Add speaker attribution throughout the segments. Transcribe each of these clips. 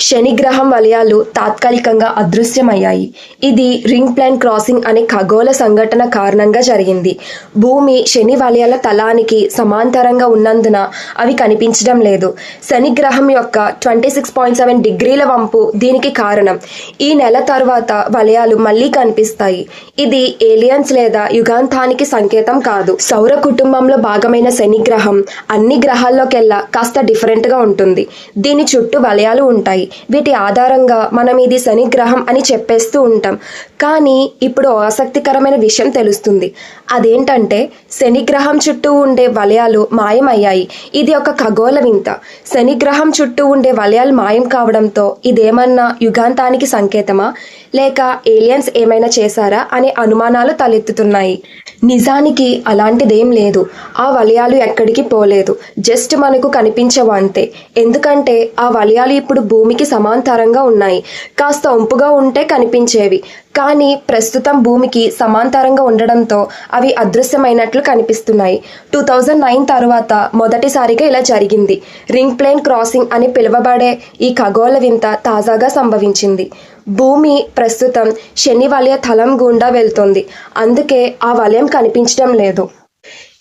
Speaker 1: శనిగ్రహం వలయాలు తాత్కాలికంగా అదృశ్యమయ్యాయి. ఇది రింగ్ ప్లాన్ క్రాసింగ్ అనే ఖగోళ సంఘటన కారణంగా జరిగింది. భూమి శని వలయాల తలానికి సమాంతరంగా ఉన్నందున అవి కనిపించడం లేదు. శనిగ్రహం యొక్క ట్వంటీ సిక్స్ పాయింట్ సెవెన్ డిగ్రీల వంపు దీనికి కారణం. ఈ నెల తర్వాత వలయాలు మళ్ళీ కనిపిస్తాయి. ఇది ఏలియన్స్ లేదా యుగాంతానికి సంకేతం కాదు. సౌర కుటుంబంలో భాగమైన శనిగ్రహం అన్ని గ్రహాల్లోకెల్లా కాస్త డిఫరెంట్గా ఉంటుంది. దీని చుట్టూ వలయాలు ఉంటాయి. వీటి ఆధారంగా మనం ఇది శనిగ్రహం అని చెప్పేస్తూ ఉంటాం. కానీ ఇప్పుడు ఆసక్తికరమైన విషయం తెలుస్తుంది. అదేంటంటే శనిగ్రహం చుట్టూ ఉండే వలయాలు మాయమయ్యాయి. ఇది ఒక ఖగోళ వింత శనిగ్రహం చుట్టూ ఉండే వలయాలు మాయం కావడంతో ఇదేమన్నా యుగాంతానికి సంకేతమా? లేక ఏలియన్స్ ఏమైనా చేశారా అనే అనుమానాలు తలెత్తుతున్నాయి. నిజానికి అలాంటిదేం లేదు. ఆ వలయాలు ఎక్కడికి పోలేదు. జస్ట్ మనకు కనిపించవు అంతే. ఎందుకంటే ఆ వలయాలు ఇప్పుడు భూమికి సమాంతరంగా ఉన్నాయి. కాస్త ఒంపుగా ఉంటే కనిపించేవి. కానీ ప్రస్తుతం భూమికి సమాంతరంగా ఉండడంతో అవి అదృశ్యమైనట్లు కనిపిస్తున్నాయి. టూ థౌజండ్ నైన్ తర్వాత మొదటిసారిగా ఇలా జరిగింది. రింగ్ ప్లేన్ క్రాసింగ్ అని పిలువబడే ఈ ఖగోళ వింత తాజాగా సంభవించింది. భూమి ప్రస్తుతం శని వలయ తలం గుండా వెళ్తుంది. అందుకే ఆ వలయం కనిపించడం లేదు.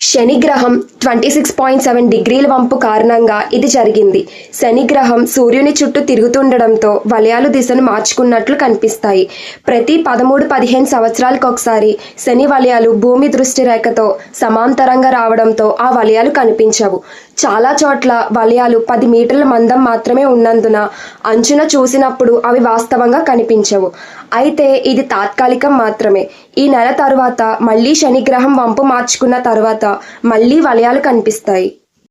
Speaker 1: శనిగ్రహం ట్వంటీ సిక్స్ పాయింట్ సెవెన్ డిగ్రీల వంపు కారణంగా ఇది జరిగింది. శనిగ్రహం సూర్యుని చుట్టూ తిరుగుతుండడంతో వలయాలు దిశను మార్చుకున్నట్లు కనిపిస్తాయి. ప్రతి పదమూడు పదిహేను సంవత్సరాలకు ఒకసారి శని వలయాలు భూమి దృష్టి రేఖతో సమాంతరంగా రావడంతో ఆ వలయాలు కనిపించవు. చాలా చోట్ల వలయాలు పది మీటర్ల మందం మాత్రమే ఉన్నందున అంచున చూసినప్పుడు అవి వాస్తవంగా కనిపించవు. అయితే ఇది తాత్కాలికం మాత్రమే. ఈ నెల తరువాత మళ్ళీ శనిగ్రహం వంపు మార్చుకున్న తర్వాత మళ్ళీ వలయాలు కనిపిస్తాయి.